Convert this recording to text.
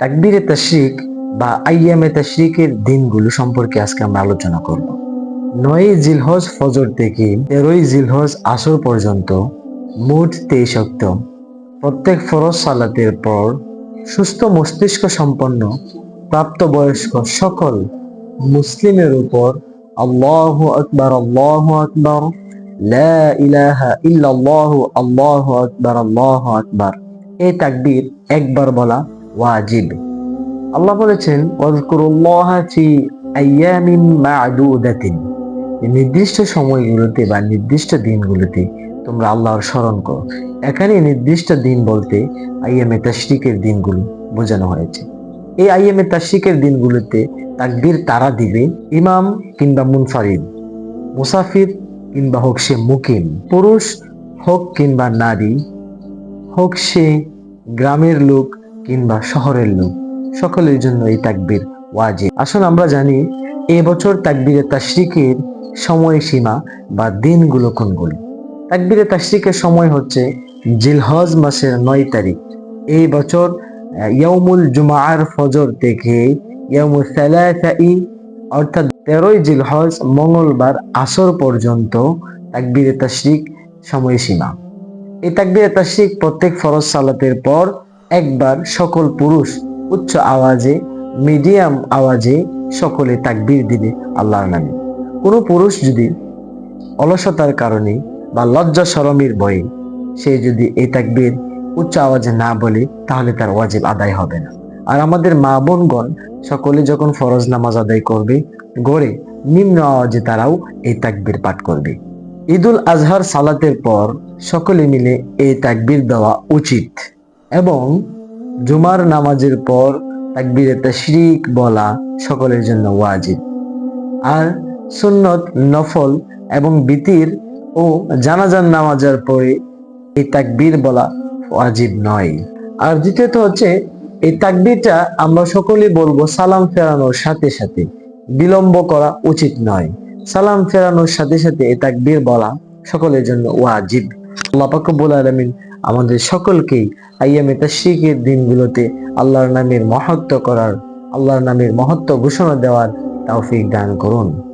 তাকবিরে তাশরিক বা আইয়ামে তাশরিকের দিনগুলো সম্পর্কে আজকে আমরা আলোচনা করব। নয় জিলহজ ফজর থেকে তেরোই জিলহজ আসর পর্যন্ত মোট তেইশ অক্টোবর প্রত্যেক ফরজ সালাতের পর সুস্থ মস্তিষ্ক সম্পন্ন প্রাপ্তবয়স্ক সকল মুসলিমের উপর আল্লাহ আকবার আল্লাহ আকবার, লা ইলাহা ইল্লাল্লাহ, আল্লাহু আকবার আল্লাহু আকবার। এই তাকবীর একবার বলা ওয়াজিব। আল্লাহ বলেছেন নির্দিষ্ট সময়গুলোতে বা নির্দিষ্ট দিনগুলোতে তোমরা আল্লাহর স্মরণ করো। এখানে নির্দিষ্ট দিন বলতে আইয়ামে তাশরিকের দিনগুলো বোঝানো হয়েছে। এই আইয়ামে তাশরিকের দিনগুলোতে তাকবির তারা দিবে ইমাম কিংবা মুনফারিদ, মুসাফির কিংবা হোক সে মুকিম, পুরুষ হোক কিংবা নারী, হোক সে গ্রামের লোক কিংবা শহরের লোক। সকলের জন্য এই তাকবীর ওয়াজিব। আসলে আমরা জানি এবছর তাকবীরে তাশরিকের সময়সীমা বা দিনগুলো কোনগুলো? তাকবীরে তাশরিকের সময় হচ্ছে জিলহজ মাসের নয় তারিখ। এই বছর আহ, ইয়াউমুল জুমার ফজর থেকে ইয়াউমুল সালাসাই অর্থাৎ তেরোই জিলহজ মঙ্গলবার আসর পর্যন্ত তাকবীরে তাশরিক সময়সীমা। এই তাকবীরে তাশরিক প্রত্যেক ফরজ সালাতের পর একবার সকল পুরুষ উচ্চ আওয়াজে, মিডিয়াম আওয়াজে সকলে তাকবির দিবে আল্লাহর নামে। কোনো পুরুষ যদি অলসতার কারণে বা লজ্জা শরমের ভয়ে সে যদি এই তাকবির উচ্চ আওয়াজে না বলে, তাহলে তার ওয়াজিব আদায় হবে না। আর আমাদের মা বোনগণ সকলে যখন ফরজ নামাজ আদায় করবে, গড়ে নিম্ন আওয়াজে তারাও এই তাকবির পাঠ করবে। ঈদুল আজহার সালাতের পর সকলে মিলে এই তাকবির দেওয়া উচিত। এবং জুমার নামাজের পর তাকবীরে তাশরিক বলা সকলের জন্য ওয়াজিব। আর সুন্নত, নফল এবং বিতির ও জানাজান নামাজের পরে এই তাকবীর বলা ওয়াজিব নয়। আর দ্বিতীয়ত হচ্ছে, এই তাকবীরটা আমরা সকলেই বলব সালাম ফেরানোর সাথে সাথে বিলম্ব করা উচিত নয়। সালাম ফেরানোর সাথে সাথে এই তাকবীর বলা সকলের জন্য ওয়াজিব। আল্লাহ পাক রব্বুল আলামিন আমাদের সকলকেই আইয়ামে তাশরিকের দিনগুলোতে আল্লাহর নামের মহত্ব করার, আল্লাহর নামের মহত্ব ঘোষণা দেওয়ার তৌফিক দান করুন।